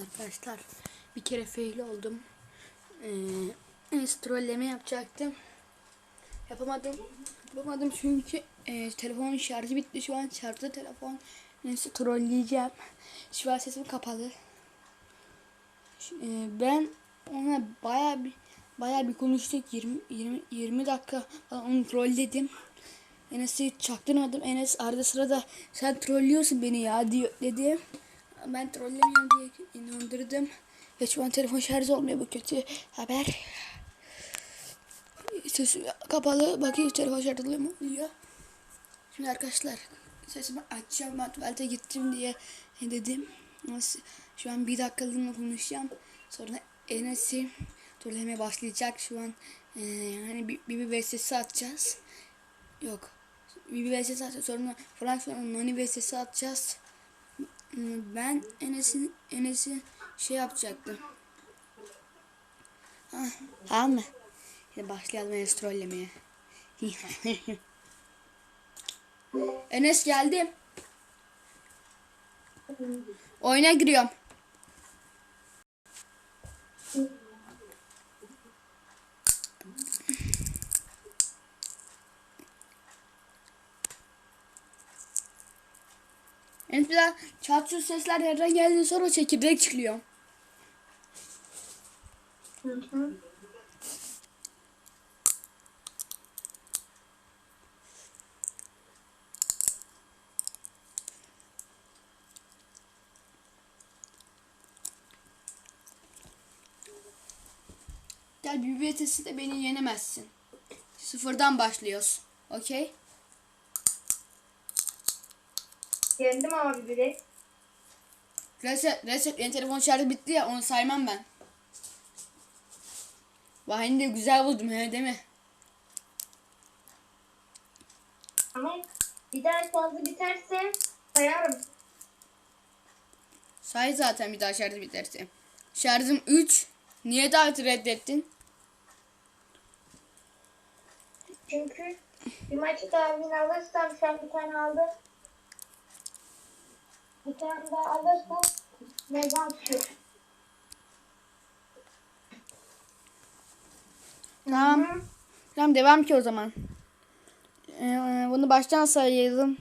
Arkadaşlar bir kere fail oldum. Ee, trolleme yapacaktım. Yapamadım. Yapamadım çünkü e, telefonun şarjı bitti. Şu an şarjda telefon. Neyse trolleyeceğim. Şu an sesim kapalı. Ş- e, ben ona baya bir baya bir konuştuk. 20 20 20 dakika falan onu trolledim. Enes'i çaktırmadım. Enes arada sırada sen trollüyorsun beni ya diyor dedi. Ben trollemiyorum diye inandırdım. Ve şu an telefon şarj olmuyor bu kötü haber. Sesi kapalı. Bakayım telefon şarj oluyor mu? Oluyor. Şimdi arkadaşlar sesimi açacağım. Ben tuvalete gittim diye dedim. Şu an bir dakikalığına konuşacağım. Sonra Enes'i trollemeye başlayacak. Şu an e, hani bir, bir, bir VSS atacağız. Yok. Bir bir VSS atacağız. Sonra Frank sonra Nani VSS atacağız. Hmm, Ben Enes'in Enes'i şey yapacaktım. Ha, tamam mı? Şimdi başlayalım Enes trollemeye. Enes geldim. Oyuna giriyorum. Enes bir daha çat sesler yerden geldi sonra çekirdek çıkıyor. Gel bir VTS'i de beni yenemezsin. Sıfırdan başlıyoruz. Okey? Yendim ama biri. Reset, reset. Benim telefon şarjı bitti ya onu saymam ben. Vahini de güzel buldum he değil mi? Ama bir daha fazla biterse sayarım. Say zaten bir daha şarjı biterse. Şarjım 3. Niye daveti reddettin? Çünkü bir maçı daha win alırsam sen bir tane aldın. Bir tane daha alırsam mega atıyor. Tamam. Tamam devam ki o zaman. Ee, bunu baştan sayalım.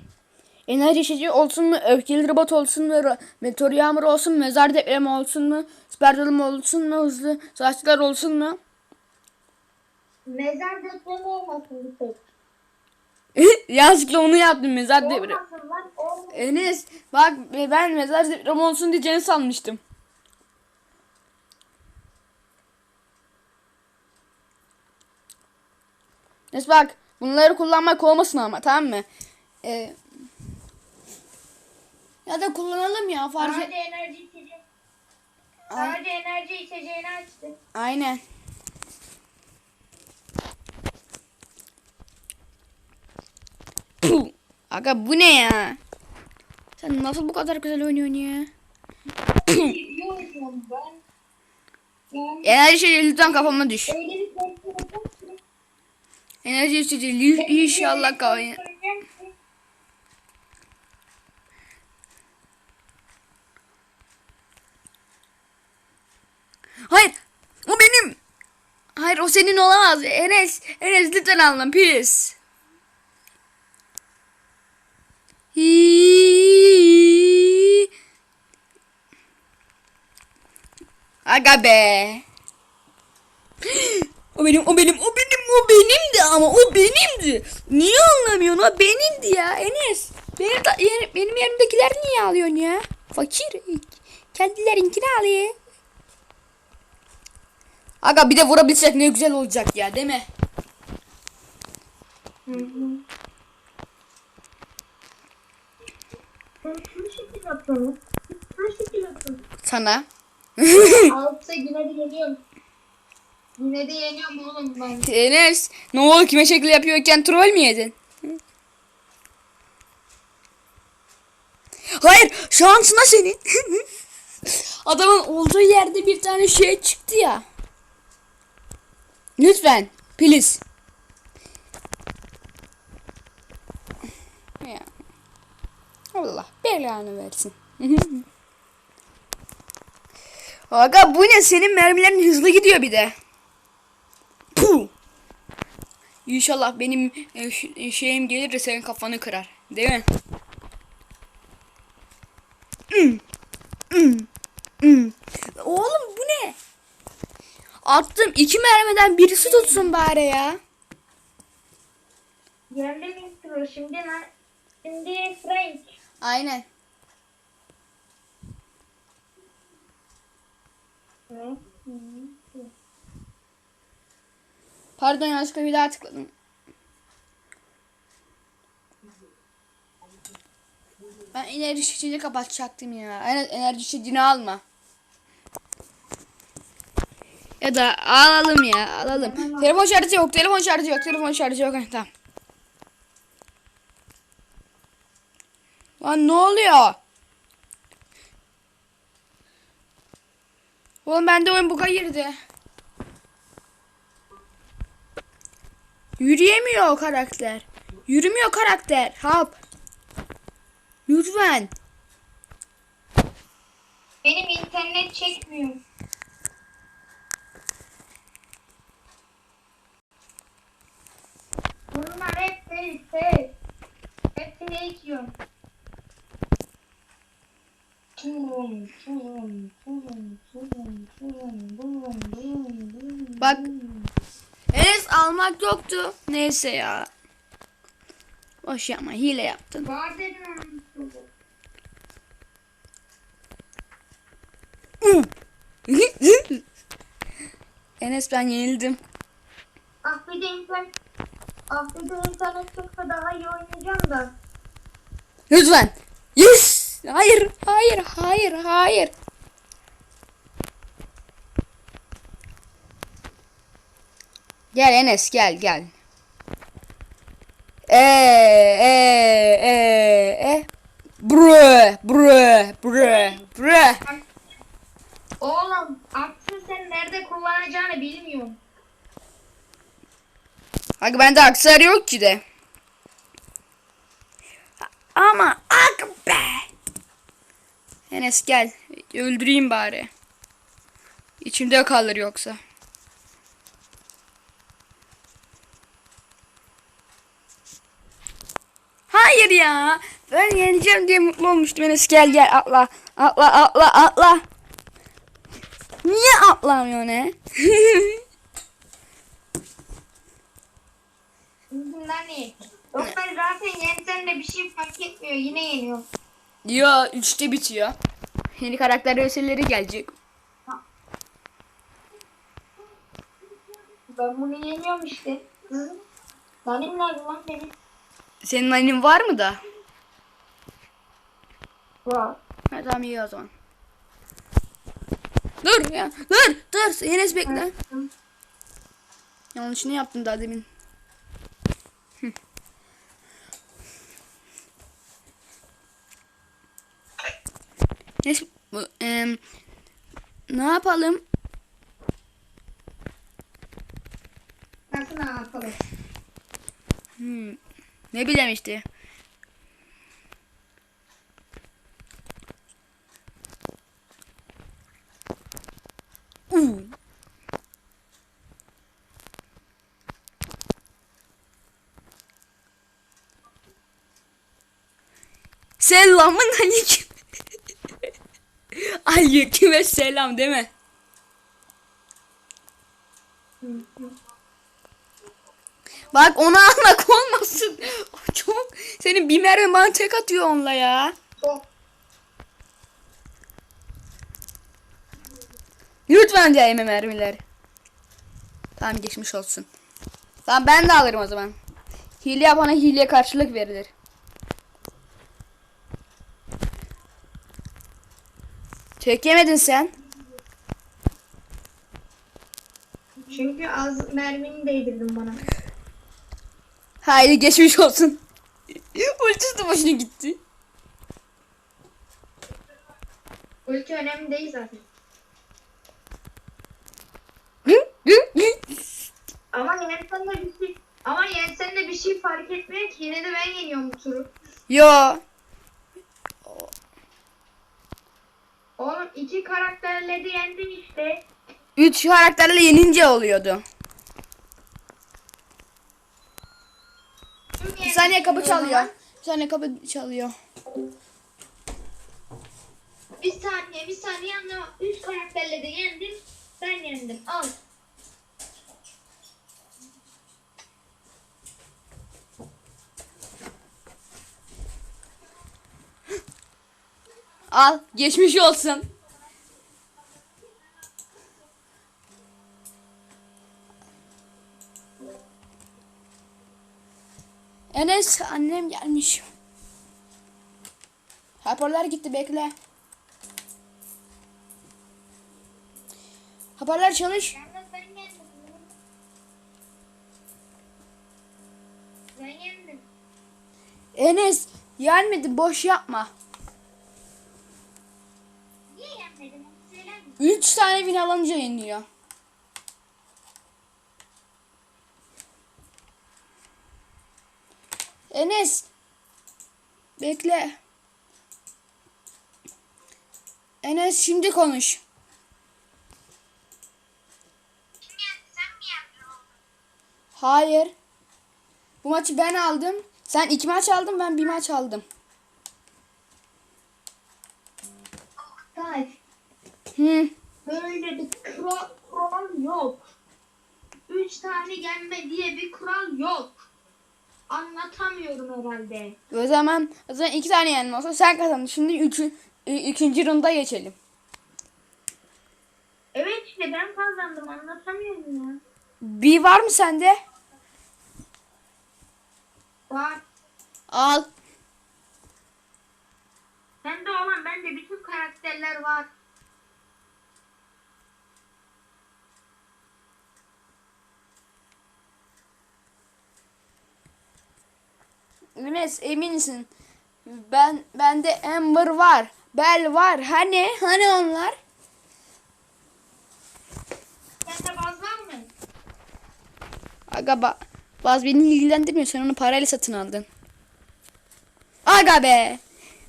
Enerji içeceği olsun mu? Öfkeli robot olsun mu? Meteor yağmur olsun mu? Mezar depremi olsun mu? Süper dönüm olsun mu? Hızlı savaşçılar olsun mu? Mezar depremi olmasın bir tek. Yanlışlıkla onu yaptım mezar olmasın. Enes bak ben mezar depremi olsun diyeceğini sanmıştım. Enes bak bunları kullanmak olmasın ama tamam mı? Ee, ya da kullanalım ya fark et. Sadece enerji içeceği. Sadece enerji içeceğini açtım. Aynen. Puh. Aga bu ne ya? Sen nasıl bu kadar güzel oynuyorsun ya? Enerji içeceği lütfen kafama düş. Enerji içeceği inşallah kafaya. Hayır. O benim. Hayır o senin olamaz. Enes. Enes lütfen alma. Pis. Aga be. O benim, o benim, o benim, o benimdi ama o benimdi. Niye anlamıyorsun? O benimdi ya Enes. Benim, da, yer- benim yerimdekiler niye alıyorsun ya? Fakir. Kendilerinkini alıyor. Aga bir de vurabilsek ne güzel olacak ya değil mi? Hı hı. Sana. Altta yine de yeniyorum. Yine de yeniyorum oğlum ben. Enes ne oldu kime şekil yapıyorken troll mü yedin? Hayır şansına senin. Adamın olduğu yerde bir tane şey çıktı ya. Lütfen. Please. Ya. Allah belanı versin. Aga bu ne? Senin mermilerin hızlı gidiyor bir de. Puh. İnşallah benim e, ş- şeyim gelir de senin kafanı kırar. Değil mi? Hmm. Hmm. Hmm. Oğlum bu ne? Attım iki mermiden birisi tutsun bari ya. Yerli intro şimdi. Şimdi Frank. Aynen. Pardon yanlışlıkla bir daha tıkladım. Ben enerji içeceğini kapatacaktım ya. Ener- Enerji içeceğini alma. Ya da alalım ya alalım. Telefon şarjı yok telefon şarjı yok telefon şarjı yok. Tamam. Lan ne oluyor? Oğlum bende oyun buga girdi. Yürüyemiyor o karakter. Yürümüyor karakter. Hap. Lütfen. Benim internet çekmiyor. Bunlar hep fake. Hepsini ekiyorum. Bak. Enes almak yoktu. Neyse ya. Boş yapma hile yaptın. Ama. Enes ben yenildim. Ah bir de internet çıksa daha iyi oynayacağım da. Lütfen. Yes. Hayır, hayır, hayır, hayır. Gel Enes gel gel. Ee, ee, ee, ee. Brö, brö, brö, brö. Oğlum aksın sen nerede kullanacağını bilmiyorum. Bak bende aksar yok ki de. Ama ak be. Enes gel. Öldüreyim bari. İçimde kalır yoksa. Hayır ya. Ben yeneceğim diye mutlu olmuştum. Enes gel gel atla. Atla atla atla. Niye atlamıyor ne? Bundan iyi. Yoksa zaten yensen de bir şey fark etmiyor. Yine yeniyor. Yo 3'te bitiyor. Yeni karakter vesaireleri gelecek. Ben bunu yeniyorum işte. Hı? Benim nerede lan benim? Senin annenin var mı da? Var. Ha, tamam iyi o zaman. Dur ya. Dur. Dur. Enes bekle. Yanlışını yaptın daha demin. Neyse. em, ne yapalım? Nasıl ne yapalım? Hmm, ne bileyim işte. Uu. Selamın aleyküm. Aleyküm selam değil mi? Bak ona almak olmasın. Çok senin bir mermi bana atıyor onunla ya. Lütfen değme mermiler. Tamam geçmiş olsun. Tamam ben de alırım o zaman. Hile yapana hileye karşılık verilir. Tek yemedin sen. Çünkü az mermini değdirdim bana. Haydi geçmiş olsun. Ultisi de başına gitti. Ulti önemli değil zaten. Ama yensen de bir şey ama yensen de bir şey fark etmiyor ki yine de ben yeniyorum bu turu. Yo. Oğlum iki karakterle de yendin işte. Üç karakterle yenince oluyordu. Bir saniye kapı çalıyor. Bir saniye kapı çalıyor. Bir saniye bir saniye anlama. Üç karakterle de yendin. Ben yendim. Al. Al geçmiş olsun. Enes annem gelmiş. Hoparlör gitti bekle. Hoparlör çalış. Enes gelmedi boş yapma. Niye misin? Üç tane win alınca yeniliyor. Enes. Bekle. Enes şimdi konuş. Hayır. Bu maçı ben aldım. Sen iki maç aldın ben bir maç aldım. Oktay. Hı. Böyle bir kural, kural yok. Üç tane gelme diye bir kural yok. Anlatamıyorum herhalde. O zaman, o zaman iki tane yenilme olsa sen kazandın. Şimdi üçü, ü- ikinci runda geçelim. Evet işte ben kazandım anlatamıyorum ya. Bir var mı sende? Var. Al. Bende olan bende bütün karakterler var. Enes emin misin? Ben bende Amber var. Bell var. Hani? Hani onlar? Sende baz var mı? Aga ba bazı beni ilgilendirmiyor. Sen onu parayla satın aldın. Aga be.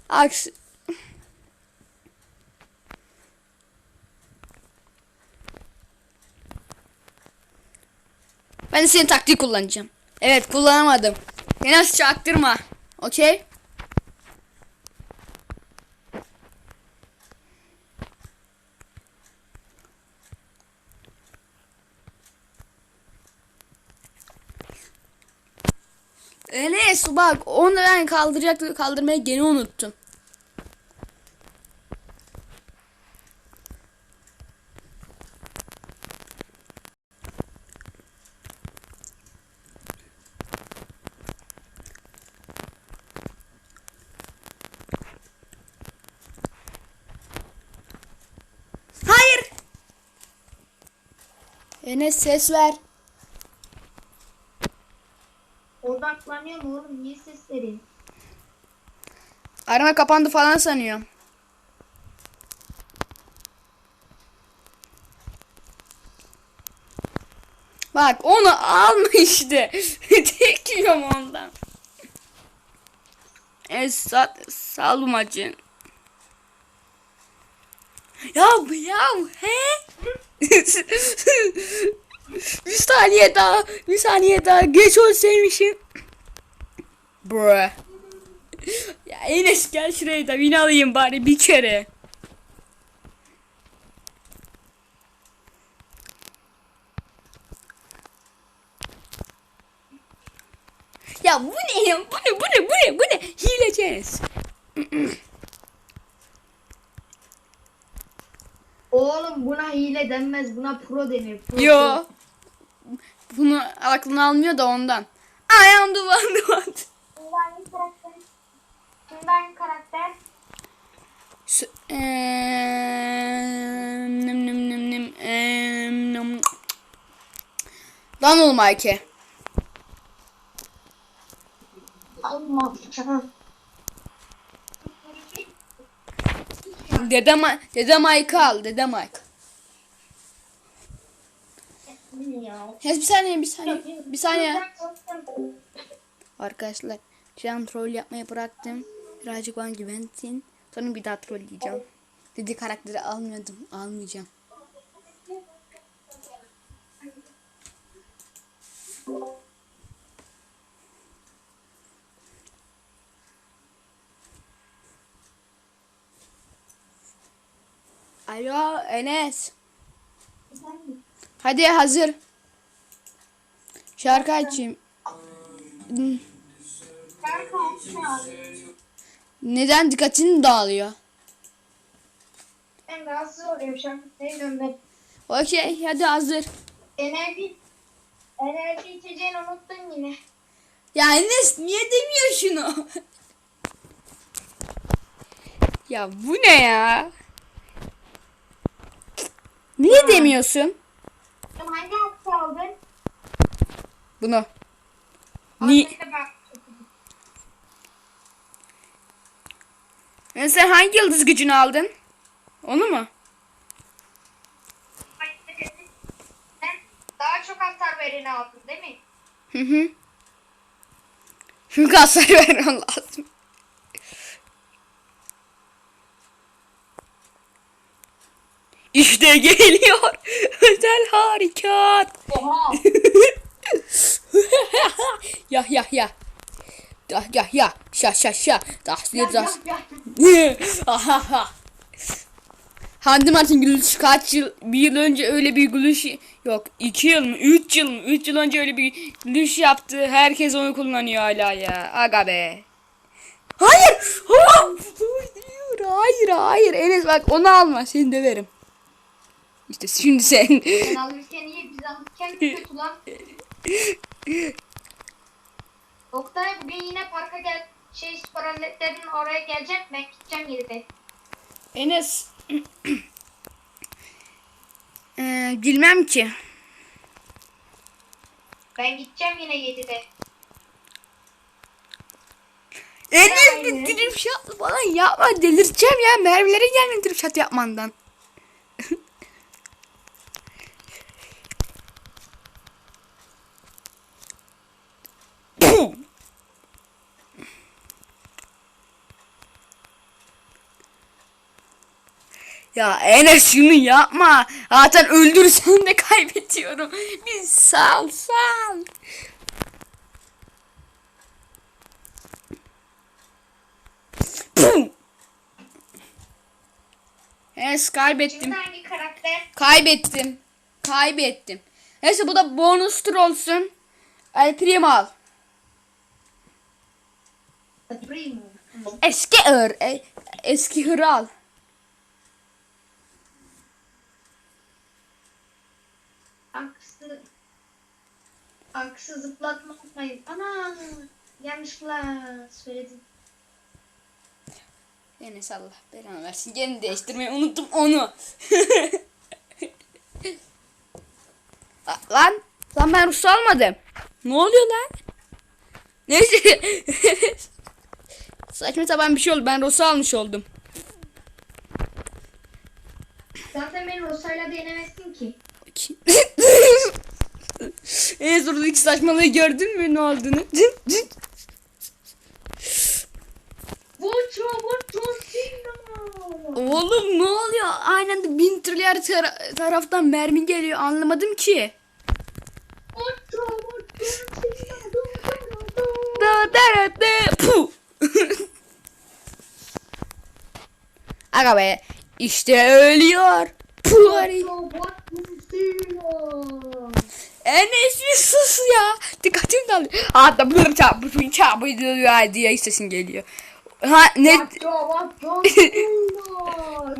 Aks Ben de senin taktiği kullanacağım. Evet kullanamadım. Enes çaktırma. Okey? Enes bak onu ben kaldıracaktım kaldırmayı gene unuttum. Hayır. Enes ses ver. Odaklanıyorum oğlum niye ses vereyim? Arama kapandı falan sanıyorum. Bak onu alma işte. Tek yiyorum ondan. Esat sal bu maçı. Ya bu ya he? bir saniye daha, bir saniye daha geç olsaymışım. Bruh. Ya Enes gel şuraya da win alayım bari bir kere. Ya bu ne ya? Bu ne? Bu ne? Bu ne? Bu ne? Hileci Oğlum buna hile denmez buna pro denir. Pro, Yo. Bunu aklına almıyor da ondan. I am the one the one. Şimdi hangi karakter? Şimdi hangi karakter? S- eee, nım nım nım nım, eee, nım. Lan olma Ayke. Dede, Ma Dede Mike al. Dede Mike. Ya bir saniye bir saniye. Bir saniye. Arkadaşlar şu an troll yapmayı bıraktım. Birazcık bana güvensin. Sonra bir daha trolleyeceğim. Dedi karakteri almadım. Almayacağım. Alo Enes. Hadi hazır. Şarkı açayım. Ben kalkacağım. Neden dikkatini dağılıyor? Ben rahatsız oluyorum diyorum ben? Okey hadi hazır. Enerji, enerji içeceğini unuttun yine. Ya Enes niye demiyor şunu? ya bu ne ya? Niye demiyorsun Sen hangi hapse aldın? bunu? Ni. Yani sen hangi yıldız gücünü aldın? Onu mu? Daha çok hasar vereni aldın değil mi? Hı hı. Çünkü hasar vermem lazım. İşte geliyor. Özel harekat. Oha. ya ya ya. Ya ya ya. Şa şa şa. Das Ya, bir das. Hande Martin gülüş kaç yıl bir yıl önce öyle bir gülüş yok iki yıl mı üç yıl mı üç yıl önce öyle bir gülüş yaptı herkes onu kullanıyor hala ya aga be hayır Ha! hayır hayır hayır Enes bak onu alma seni döverim işte şimdi sen Sen alırken iyi biz alırken kötü lan. Oktay bugün yine parka gel. Şey spor aletlerinin oraya gelecek. Ben gideceğim yine Enes ee, bilmem ki Ben gideceğim yine 7'de. Enes bir drip shot falan yapma delireceğim ya. Merve'lere gelme drip shot yapmandan. Puh! Ya Enes şunu yapma. Zaten öldürsen de kaybediyorum. Bir sal sal. Enes kaybettim. Kaybettim. Kaybettim. Neyse bu da bonus tur olsun. El Primo al. Eski ır. e- eski hırı al. Aksı. Aksı zıplatma unutmayın. Ana. Yanlışlıkla söyledim. Enes Allah belanı versin. Yeni değiştirmeyi unuttum onu. Lan. Lan ben Rus almadım. Ne oluyor lan? Neyse. Saçma sapan bir şey oldu. Ben Rus almış oldum. Zaten beni Rosa'yla denemezsin ki. Enes oradaki saçmalığı gördün mü ne olduğunu? Vocho, sino. Oğlum ne oluyor? Aynen de bin trilyar tara- taraftan mermi geliyor. Anlamadım ki. Aga be. İşte ölüyor. Puh. Ari. Vocho, vocho, sino. Enes bir sus ya. Dikkatim dağılıyor. Hatta bu çap bu çap bu diye sesin geliyor. Ha ne?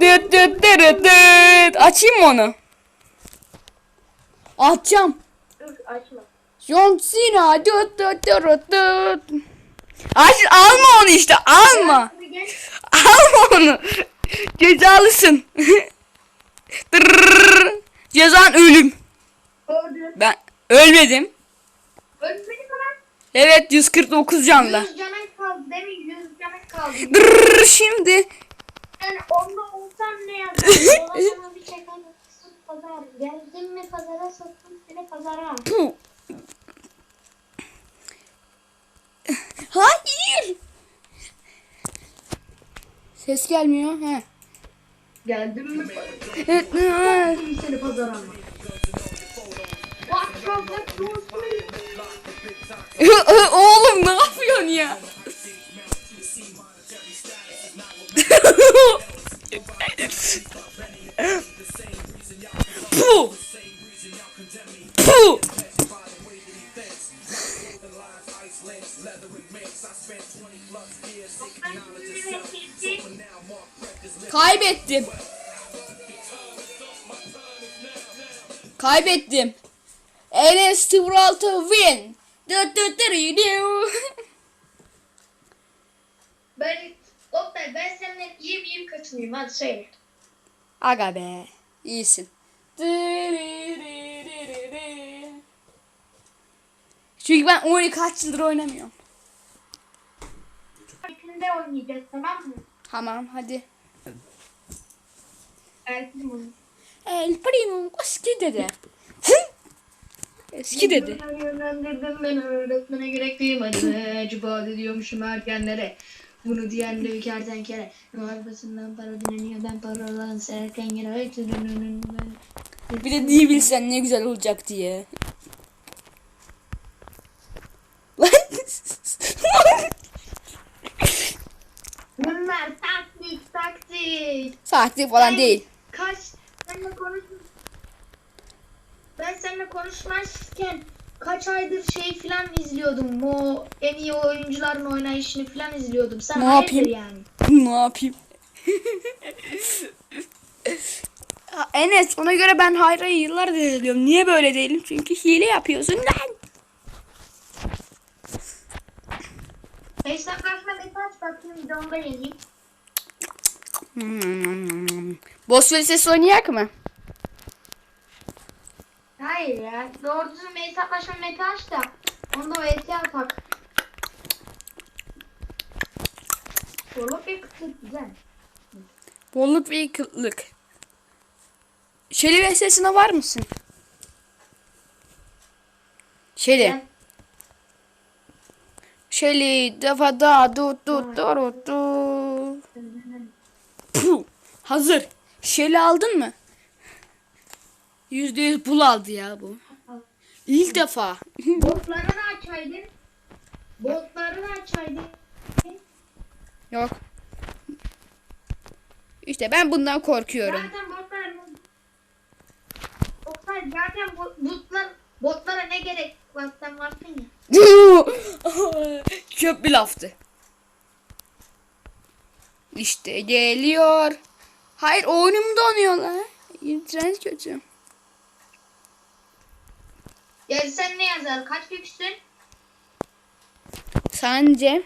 Dıt dıt dıt dıt. Açayım mı onu? Açacağım. Dur açma. John Cena. Dıt dıt dıt dıt. Aç, alma onu işte alma. Alma onu. Cezalısın. Cezan ölüm. Gördüm. Ben ölmedim. Ölmedi mi? Evet 149 canla. 100 canın kaldı değil mi? 100 canın kaldı. Dırrrr, şimdi. Yani onda olsam ne yaparım? Ona sana bir pazar. Geldin mi pazara sattım seni pazara. Puh. Hayır. Ses gelmiyor. He. Geldim mi? Evet. Seni pazara alma. Oğlum ne yapıyorsun ya? Puh. Puh. Kaybettim. Kaybettim. Enes 06 win. Dı dı dı dı dı. Ben Oktay ben senden iyi miyim kötü müyüm hadi söyle. Aga be. iyisin. Çünkü ben oyunu kaç yıldır oynamıyorum. İkinde oynayacağız tamam mı? Tamam hadi. Erkin bunu. El primo eski dede. Eski dede. Yönlendirdin beni öğretmene gerek duymadı. Acaba diyormuşum erkenlere. Bunu diyen de bir kertenkele. Arkasından para dinleniyor ben paralan serken yere. Bir de diye bilsen ne güzel olacak diye. Bunlar taktik taktik. Saatlik falan değil. Kaç seninle konuş ben seninle konuşmazken kaç aydır şey filan izliyordum. O en iyi oyuncuların oynayışını filan izliyordum. Sen Ne yapayım? yani? ne yapayım? Ya Enes ona göre ben Hayra'yı yıllardır izliyorum. Niye böyle değilim? Çünkü hile yapıyorsun lan. Bir kaç bakayım bir de onda yeneyim. Hmm. Vs oynayak mı? Hayır ya. Doğru düzgün bir hesaplaşma meta aç da. Onda o eti atak. Zorluk bir kısıt güzel. Bolluk ve kıtlık. Şeli vs'sine var mısın? Şeli. Ben Şeli defa da du du du du. Puh. Hazır. Şeli aldın mı? Yüzde yüz bul aldı ya bu. İlk defa. Botları da açaydın. Botları da açaydın. Yok. İşte ben bundan korkuyorum. Zaten botlar Oktay zaten bot, botlar botlara ne gerek var sen varsın ya. Çöp bir laftı. İşte geliyor. Hayır oyunum donuyor lan. İnternet kötü. Ya sen ne yazar? Kaç güçsün? Sence?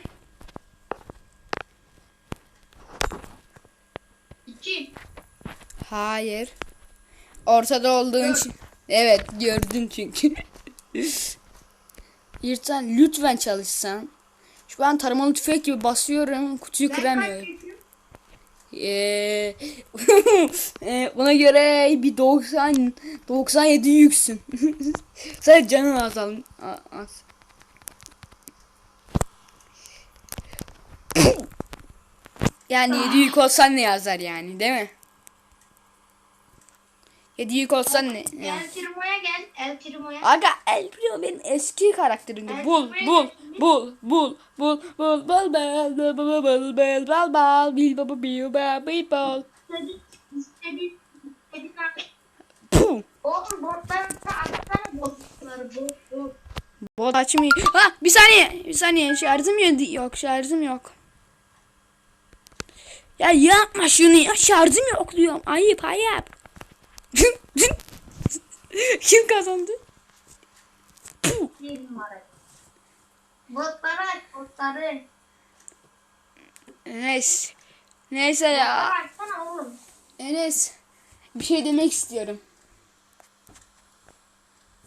İki. Hayır. Ortada olduğun için. Evet gördüm çünkü. Yırtan lütfen çalışsan. Şu an taramalı tüfek gibi basıyorum. Kutuyu Ben kıramıyorum. Ee, buna göre bir 90 97 yüksün. Sadece canın azal az. Yani 7 yük olsan ne yazar yani değil mi? 7 yük olsan ne? Yani. El Primo'ya gel. El Primo'ya. Aga El Primo benim eski karakterimdi. Bul bul bul bul bul bul bul bul bul bul bul bul bul bul bil bul bil bul bil bul. Puh. Oğlum botları da açsana botları. Bot bot. Bot açmıyor. Ha bir saniye. Bir saniye. Şarjım. Yok şarjım yok. Ya yapma şunu ya. Şarjım yok diyorum. Ayıp ayıp. Kim kazandı? Bir numara. Botları aç botları. Neyse. Neyse ya. Botları açsana oğlum. Enes. Bir şey demek istiyorum.